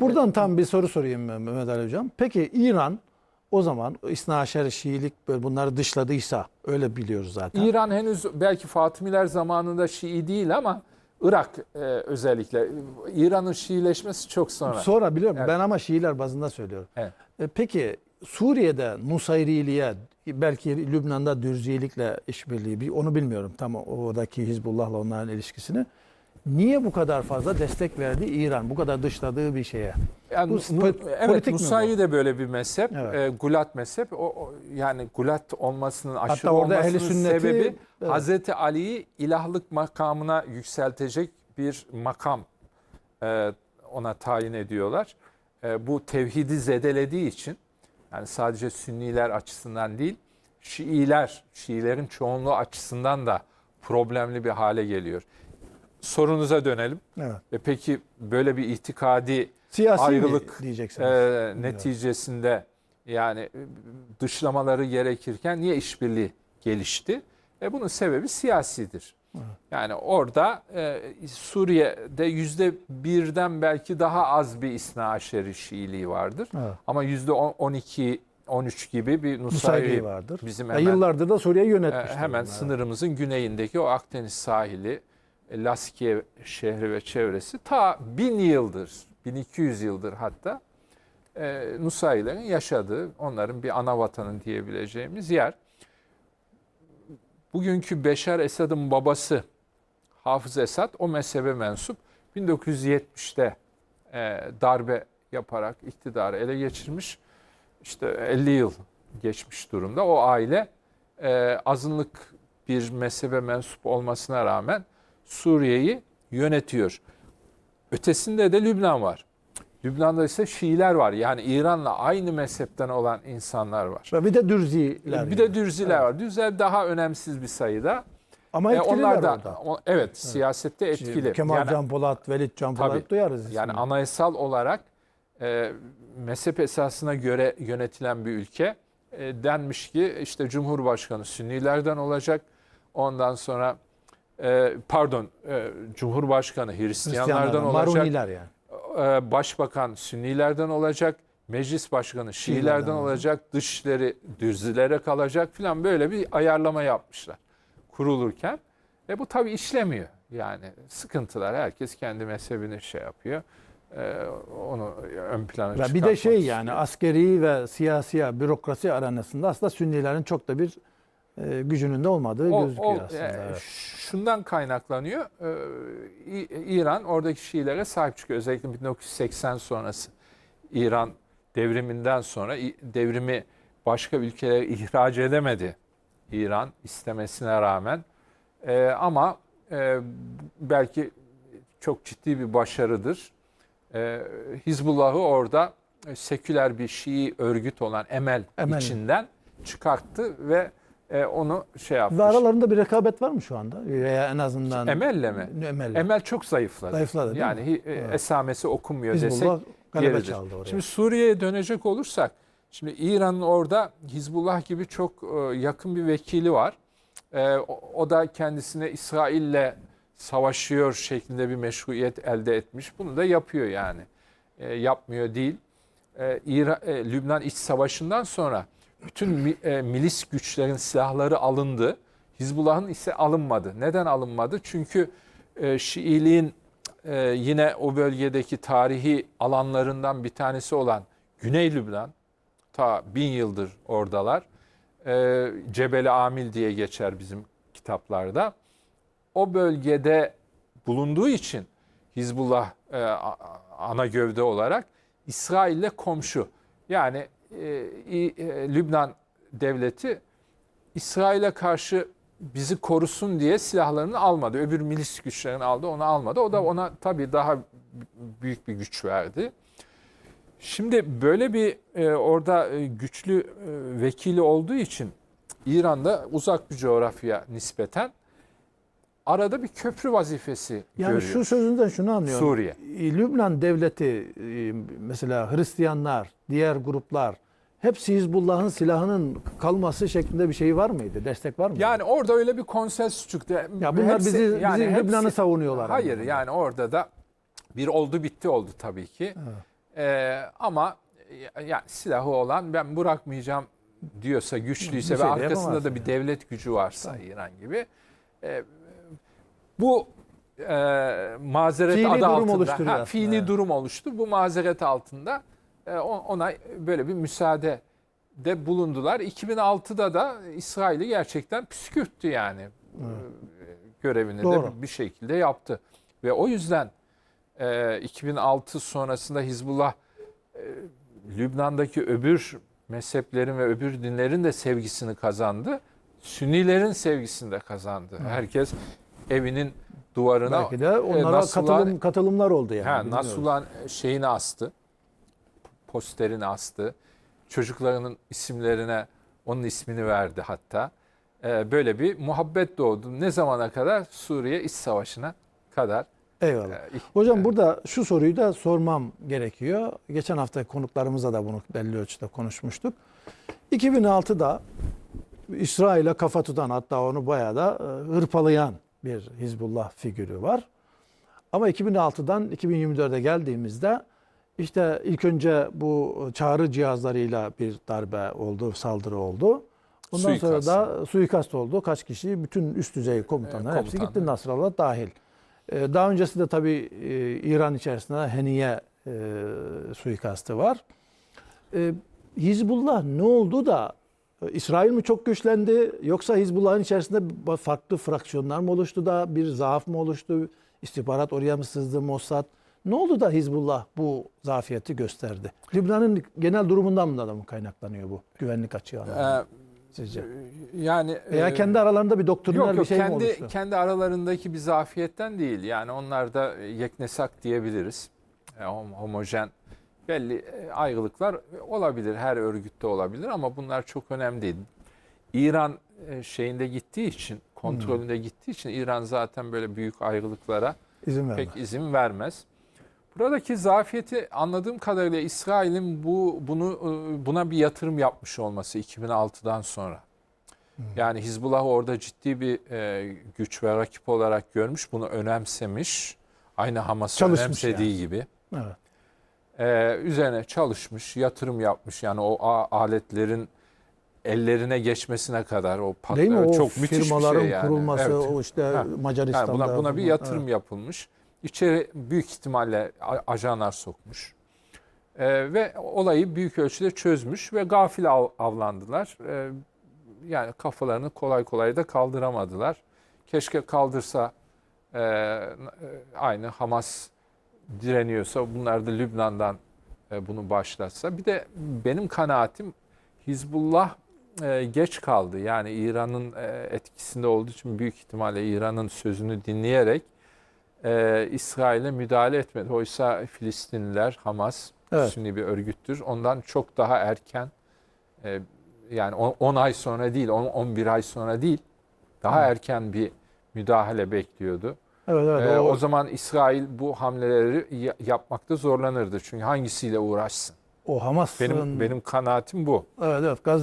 Buradan tam bir soru sorayım Mehmet Ali Hocam. Peki İran o zaman İsna Aşer Şiilik böyle bunları dışladıysa öyle biliyoruz zaten. İran henüz belki Fatımiler zamanında Şii değil ama Irak e, özellikle İran'ın Şiileşmesi çok sonra. Sonra biliyorum Evet. ben ama Şiiler bazında söylüyorum. Evet. E, Peki Suriye'de Nusayriliğe belki Lübnan'da Dürzilikle işbirliği bir- onu bilmiyorum tam oradaki Hizbullah'la onların ilişkisini. Niye bu kadar fazla destek verdi İran bu kadar dışladığı bir şeye? Yani Bu Nu- evet? Nusayri de böyle bir mezhep. Evet. E, gulat mezhep. O, o- yani gulat olmasının aşırı Hatta orada olmasının sünneti- sebebi Evet. Hazreti Ali'yi ilahlık makamına yükseltecek bir makam e, ona tayin ediyorlar. E, bu tevhidi zedelediği için yani sadece Sünniler açısından değil Şiiler, Şiilerin çoğunluğu açısından da problemli bir hale geliyor. Sorunuza dönelim. Evet. E peki böyle bir itikadi Siyasi Ayrılık, diyeceksiniz? e, neticesinde yani e, dışlamaları gerekirken niye işbirliği gelişti? E bunun sebebi siyasidir. Yani orada e, Suriye'de yüzde birden belki daha az bir İsna Aşeri Şiiliği vardır. Evet. Ama yüzde on- 12 13 gibi bir Nusayri Nusayri vardır. bizim Ya hemen yıllardır da Suriye'yi e, yönetmiştir. hemen bunlar. sınırımızın güneyindeki o Akdeniz sahili, e, Laskiye şehri ve çevresi ta 1000 yıldır, 1200 yıldır hatta e, Nusayrilerin yaşadığı, onların bir ana vatanı diyebileceğimiz yer. Bugünkü Beşar Esad'ın babası Hafız Esad o mezhebe mensup 1970'te e, darbe yaparak iktidarı ele geçirmiş. İşte 50 yıl geçmiş durumda. O aile e, azınlık bir mezhebe mensup olmasına rağmen Suriye'yi yönetiyor. Ötesinde de Lübnan var. Lübnan'da ise Şiiler var. Yani İran'la aynı mezhepten olan insanlar var. Bir de Dürziler. bir yani. de Dürziler var. Dürziler daha önemsiz bir sayıda. Ama E, etkililer onlar da orada. o- evet, siyasette etkili. Kemal Yani- Can Polat, Velid Can Polat Tabii. duyarız. Yani ismini. anayasal olarak e, mezhep esasına göre yönetilen bir ülke e, denmiş ki işte Cumhurbaşkanı Sünnilerden olacak. Ondan sonra e, pardon e, Cumhurbaşkanı Hristiyanlardan olacak. Maruniler yani. E, Başbakan Sünnilerden olacak. Meclis Başkanı Şiilerden Şiilerden olacak. Dışişleri Dürzilere kalacak filan böyle bir ayarlama yapmışlar kurulurken. E bu tabii işlemiyor. Yani sıkıntılar herkes kendi mezhebini şey yapıyor. E, onu ön plana Ve bir de çıkartmak şey istiyor. yani askeri ve siyasi bürokrasi aranasında aslında Sünnilerin çok da bir e, gücünün de olmadığı O- gözüküyor o, aslında. e, evet. Şundan kaynaklanıyor. E, İran oradaki Şiilere sahip çıkıyor. Özellikle 1980 sonrası İran devriminden sonra devrimi başka ülkelere ihraç edemedi. İran istemesine rağmen. E, ama e, belki çok ciddi bir başarıdır. E, Hizbullah'ı orada e, seküler bir Şii örgüt olan Emel, Emel. içinden çıkarttı ve e, onu şey yaptı. Ve aralarında bir rekabet var mı şu anda? Veya en azından Emel'le mi? Emel. Emel çok zayıfladı. Zayıfladı, değil yani hi- e, Evet. esamesi okunmuyor desek Hizbullah galebe yeridir. çaldı oraya. Şimdi Suriye'ye dönecek olursak, şimdi İran'ın orada Hizbullah gibi çok e, yakın bir vekili var. E, o, o da kendisine İsrail'le savaşıyor şeklinde bir meşruiyet elde etmiş. Bunu da yapıyor yani. E, yapmıyor değil. E, İra- e, Lübnan iç savaşından sonra bütün e, milis güçlerin silahları alındı. Hizbullah'ın ise alınmadı. Neden alınmadı? Çünkü e, Şiiliğin e, yine o bölgedeki tarihi alanlarından bir tanesi olan Güney Lübnan, ta bin yıldır oradalar. E, Cebeli Amil diye geçer bizim kitaplarda. O bölgede bulunduğu için Hizbullah ana gövde olarak İsrail'le komşu. Yani Lübnan devleti İsrail'e karşı bizi korusun diye silahlarını almadı. Öbür milis güçlerini aldı, onu almadı. O da ona tabii daha büyük bir güç verdi. Şimdi böyle bir e, orada e, güçlü e, vekili olduğu için İran'da uzak bir coğrafya nispeten arada bir köprü vazifesi yani görüyor. şu sözünden şunu anlıyorum. Suriye. E, Lübnan devleti e, mesela Hristiyanlar, diğer gruplar hepsi Hizbullah'ın silahının kalması şeklinde bir şey var mıydı? Destek var mıydı? Yani orada öyle bir konsensüs çıktı. ya bunlar Hepsi- bizi, bizi hepsi- Lübnan'ı savunuyorlar. Hayır anlamında. yani orada da bir oldu bitti oldu tabii ki. Ee, ama e, yani silahı olan ben bırakmayacağım diyorsa güçlüyse Bir ve şey de arkasında da bir yani. devlet gücü varsa İran gibi e, bu e, mazeret Fiili adı durum altında ha, fiili evet. durum oluştu. Bu mazeret altında e, ona böyle bir müsaade de bulundular. 2006'da da İsrail'i gerçekten püskürttü yani. E, Görevini Doğru. de bir şekilde yaptı. Ve o yüzden e, 2006 sonrasında Hizbullah e, Lübnan'daki öbür mezheplerin ve öbür dinlerin de sevgisini kazandı. Sünnilerin sevgisini de kazandı. Herkes evinin duvarına Belki de e, onlara Nasrullah- katılım, katılımlar oldu yani. Bilmiyoruz. Nasrullah şeyini astı. Posterini astı. Çocuklarının isimlerine onun ismini verdi hatta. Ee, böyle bir muhabbet doğdu. Ne zamana kadar? Suriye İç Savaşı'na kadar. Eyvallah. Ee, ilk- Hocam burada şu soruyu da sormam gerekiyor. Geçen hafta konuklarımızla da bunu belli ölçüde konuşmuştuk. 2006'da İsrail'e kafa tutan hatta onu bayağı da e, hırpalayan bir Hizbullah figürü var. Ama 2006'dan 2024'e geldiğimizde işte ilk önce bu çağrı cihazlarıyla bir darbe oldu, saldırı oldu. Sonra Suikast. da suikast oldu. Kaç kişi? Bütün üst düzey komutanlar Evet, hepsi gitti Nasrallah dahil. Ee, Daha öncesi de tabii e, İran içerisinde Heniye e, suikastı var. E, Hizbullah ne oldu da İsrail mi çok güçlendi yoksa Hizbullah'ın içerisinde farklı fraksiyonlar mı oluştu da bir zaaf mı oluştu? İstihbarat oraya mı sızdı Mossad? Ne oldu da Hizbullah bu zafiyeti gösterdi? Lübnan'ın genel durumundan mı da mı kaynaklanıyor bu güvenlik açığı anlamında Ee, sizce? yani Veya e, kendi aralarında bir doktrinal Yok bir yok şey mi kendi oluştu? kendi aralarındaki bir zafiyetten değil. Yani onlar da yeknesak diyebiliriz. E, hom- homojen belli e, ayrılıklar olabilir. Her örgütte olabilir ama bunlar çok önemli değil. İran e, şeyinde gittiği için, kontrolünde gittiği için İran zaten böyle büyük ayrılıklara İzin pek izin vermez. Buradaki zafiyeti anladığım kadarıyla İsrail'in bu bunu e, buna bir yatırım yapmış olması 2006'dan sonra. Yani Hizbullah orada ciddi bir e, güç ve rakip olarak görmüş, bunu önemsemiş. Aynı Hamas'ı önemsediği gibi. Evet. E, üzerine çalışmış, yatırım yapmış. Yani o aletlerin ellerine geçmesine kadar o pat- Değil mi? O çok müthiş bir şey yani. kurulması, Evet. o işte Ha. Macaristan'da. Yani buna, buna bir yatırım yapılmış. İçeri büyük ihtimalle ajanlar sokmuş. Ee, ve olayı büyük ölçüde çözmüş ve gafil av- avlandılar. Ee, yani kafalarını kolay kolay da kaldıramadılar. Keşke kaldırsa e, e, aynı Hamas direniyorsa bunlar da Lübnan'dan e, bunu başlatsa. Bir de benim kanaatim Hizbullah e, geç kaldı. Yani İran'ın e, etkisinde olduğu için büyük ihtimalle İran'ın sözünü dinleyerek e, İsrail'e müdahale etmedi. Oysa Filistinliler, Hamas, Evet. Sünni bir örgüttür. Ondan çok daha erken e, yani 10 ay sonra değil, 10 11 ay sonra değil, daha erken bir müdahale bekliyordu. Evet, evet. Ee, o, o zaman İsrail bu hamleleri ya- yapmakta zorlanırdı. Çünkü hangisiyle uğraşsın? o Hamas'ın Benim benim kanaatim bu. evet evet Gazze